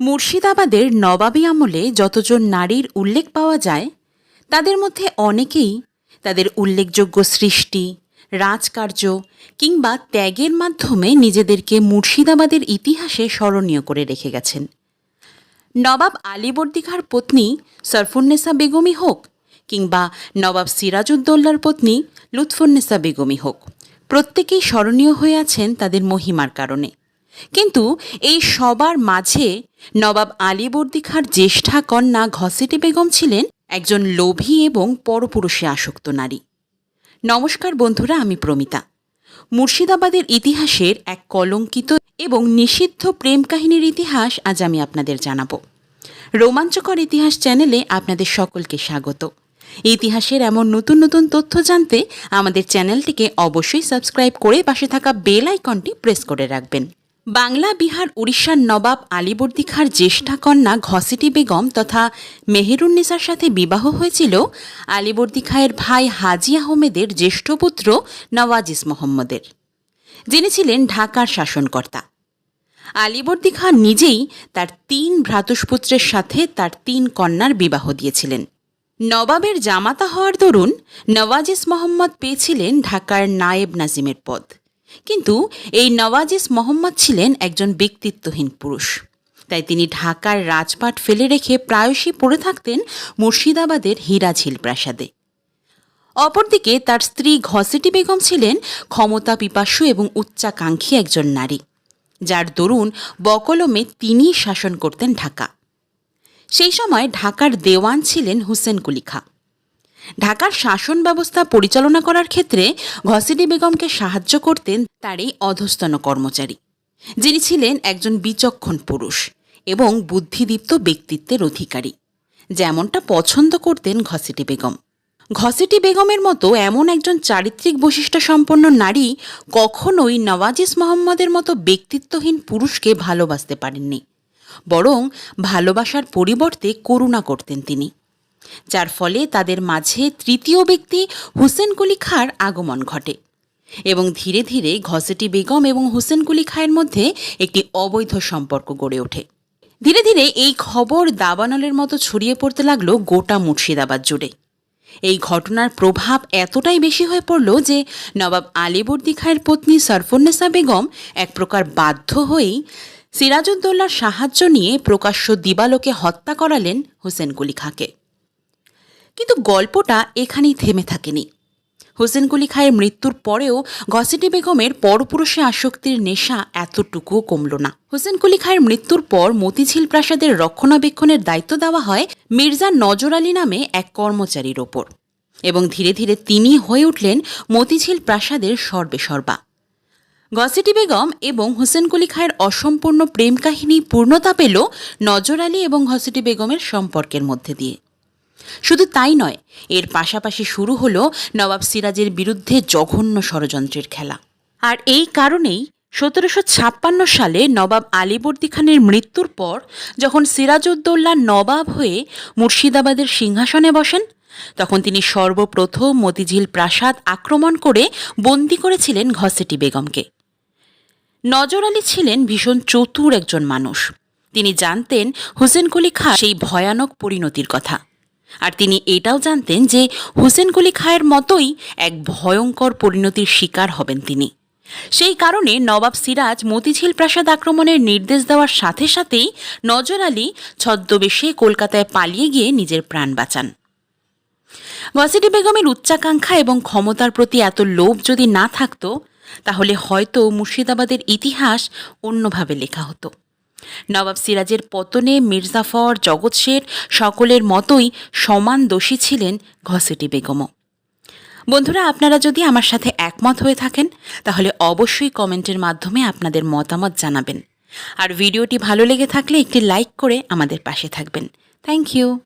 মুর্শিদাবাদের নবাবী আমলে যতজন নারীর উল্লেখ পাওয়া যায়, তাদের মধ্যে অনেকেই তাদের উল্লেখযোগ্য সৃষ্টি, রাজকার্য কিংবা ত্যাগের মাধ্যমে নিজেদেরকে মুর্শিদাবাদের ইতিহাসে স্মরণীয় করে রেখে গেছেন। নবাব আলীবর্দী খাঁর পত্নী সরফুন্নেসা বেগমই হোক কিংবা নবাব সিরাজউদ্দৌলার পত্নী লুৎফুন্নেসা বেগমই হোক, প্রত্যেকেই স্মরণীয় হয়ে আছেন তাদের মহিমার কারণে। কিন্তু এই সবার মাঝে নবাব আলীবর্দী খাঁর জ্যেষ্ঠা কন্যা ঘসেটি বেগম ছিলেন একজন লোভী এবং পরপুরুষে আসক্ত নারী। নমস্কার বন্ধুরা, আমি প্রমিতা। মুর্শিদাবাদের ইতিহাসের এক কলঙ্কিত এবং নিষিদ্ধ প্রেম কাহিনীর ইতিহাস আজ আমি আপনাদের জানাব। রোমাঞ্চকর ইতিহাস চ্যানেলে আপনাদের সকলকে স্বাগত। ইতিহাসের এমন নতুন নতুন তথ্য জানতে আমাদের চ্যানেলটিকে অবশ্যই সাবস্ক্রাইব করে পাশে থাকা বেল আইকনটি প্রেস করে রাখবেন। বাংলা, বিহার, উড়িষ্যার নবাব আলীবর্দী খাঁর জ্যেষ্ঠা কন্যা ঘসিটি বেগম তথা মেহেরুন্নেসার সাথে বিবাহ হয়েছিল আলীবর্দী খাঁয়ের ভাই হাজি আহমেদের জ্যেষ্ঠ পুত্র নওয়াজিস মোহাম্মদের যিনি ছিলেন ঢাকার শাসনকর্তা। আলীবর্দী খাঁ নিজেই তার তিন ভ্রাতুষ্পুত্রের সাথে তার তিন কন্যার বিবাহ দিয়েছিলেন। নবাবের জামাতা হওয়ার দরুন নওয়াজিস মোহাম্মদ পেয়েছিলেন ঢাকার নায়েব নাজিমের পদ। কিন্তু এই নওয়াজিস মোহাম্মদ ছিলেন একজন ব্যক্তিত্বহীন পুরুষ। তাই তিনি ঢাকার রাজপাট ফেলে রেখে প্রায়শই পড়ে থাকতেন মুর্শিদাবাদের হীরাঝিল প্রাসাদে। অপরদিকে তার স্ত্রী ঘসেটি বেগম ছিলেন ক্ষমতা পিপাসু এবং উচ্চাকাঙ্ক্ষী একজন নারী। যার দরুন বকলমে তিনিই শাসন করতেন ঢাকা। সেই সময় ঢাকার দেওয়ান ছিলেন হুসেন কুলি খাঁ। ঢাকার শাসন ব্যবস্থা পরিচালনা করার ক্ষেত্রে ঘসিডি বেগমকে সাহায্য করতেন তার এই অধস্তন কর্মচারী, যিনি ছিলেন একজন বিচক্ষণ পুরুষ এবং বুদ্ধিদীপ্ত ব্যক্তিত্বের অধিকারী। যেমনটা পছন্দ করতেন ঘসিটি বেগম। ঘসিটি বেগমের মতো এমন একজন চারিত্রিক বৈশিষ্ট্য সম্পন্ন নারী কখনোই নওয়াজিস মোহাম্মদের মতো ব্যক্তিত্বহীন পুরুষকে ভালোবাসতে পারেননি, বরং ভালোবাসার পরিবর্তে করুণা করতেন তিনি। যার ফলে তাদের মাঝে তৃতীয় ব্যক্তি হুসেন কুলি খাঁর আগমন ঘটে। এবং ধীরে ধীরে ঘসেটি বেগম এবং হুসেন কুলি খাঁয়ের মধ্যে একটি অবৈধ সম্পর্ক গড়ে ওঠে। ধীরে ধীরে এই খবর দাবানলের মতো ছড়িয়ে পড়তে লাগল গোটা মুর্শিদাবাদ জুড়ে। এই ঘটনার প্রভাব এতটাই বেশি হয়ে পড়ল যে নবাব আলীবর্দী খাঁয়ের পত্নী সরফুন্নেসা বেগম এক প্রকার বাধ্য হয়েই সিরাজউদ্দৌলার সাহায্য নিয়ে প্রকাশ্য দিবালোকে হত্যা করালেন হোসেন কুলি খাঁকে। কিন্তু গল্পটা এখানেই থেমে থাকেনি। হোসেন কুলি খায়ের মৃত্যুর পরেও গসিটি বেগমের পরপুরুষে আসক্তির নেশা এতটুকুও কমল না। হোসেন কুলি খায়ের মৃত্যুর পর মতিঝিল প্রাসাদের রক্ষণাবেক্ষণের দায়িত্ব দেওয়া হয় মির্জা নজর আলী নামে এক কর্মচারীর ওপর। এবং ধীরে ধীরে তিনি হয়ে উঠলেন মতিঝিল প্রাসাদের সর্বেসর্বা। গসিটি বেগম এবং হোসেন কুলি খায়ের অসম্পূর্ণ প্রেম কাহিনী পূর্ণতা পেল নজর আলী এবং ঘসিটি বেগমের সম্পর্কের মধ্যে দিয়ে। শুধু তাই নয়, এর পাশাপাশি শুরু হলো নবাব সিরাজের বিরুদ্ধে জঘন্য ষড়যন্ত্রের খেলা। আর এই কারণেই সতেরোশো ছাপ্পান্ন সালে নবাব আলীবর্দী খানের মৃত্যুর পর যখন সিরাজউদ্দৌল্লা নবাব হয়ে মুর্শিদাবাদের সিংহাসনে বসেন, তখন তিনি সর্বপ্রথম মতিঝিল প্রাসাদ আক্রমণ করে বন্দি করেছিলেন ঘসেটি বেগমকে। নজর আলী ছিলেন ভীষণ চতুর একজন মানুষ। তিনি জানতেন হুসেন কুলি খাঁ সেই ভয়ানক পরিণতির কথা। আর তিনি এটাও জানতেন যে হুসেন কুলি খায়ের মতোই এক ভয়ঙ্কর পরিণতির শিকার হবেন তিনি। সেই কারণে নবাব সিরাজ মতিঝিল প্রাসাদ আক্রমণের নির্দেশ দেওয়ার সাথে সাথেই নজর আলী ছদ্মবেশে কলকাতায় পালিয়ে গিয়ে নিজের প্রাণ বাঁচান। ওয়াসিডি বেগমের উচ্চাকাঙ্ক্ষা এবং ক্ষমতার প্রতি এত লোভ যদি না থাকত, তাহলে হয়তো মুর্শিদাবাদের ইতিহাস অন্যভাবে লেখা হতো। নবাব সিরাজের পতনে মির্জাফর জগৎ শেঠ সকলের মতোই সমান দোষী ছিলেন ঘসেটি বেগমও। বন্ধুরা, আপনারা যদি আমার সাথে একমত হয়ে থাকেন, তাহলে অবশ্যই কমেন্টের মাধ্যমে আপনাদের মতামত জানাবেন। আর ভিডিওটি ভালো লেগে থাকলে একটি লাইক করে আমাদের পাশে থাকবেন। Thank you.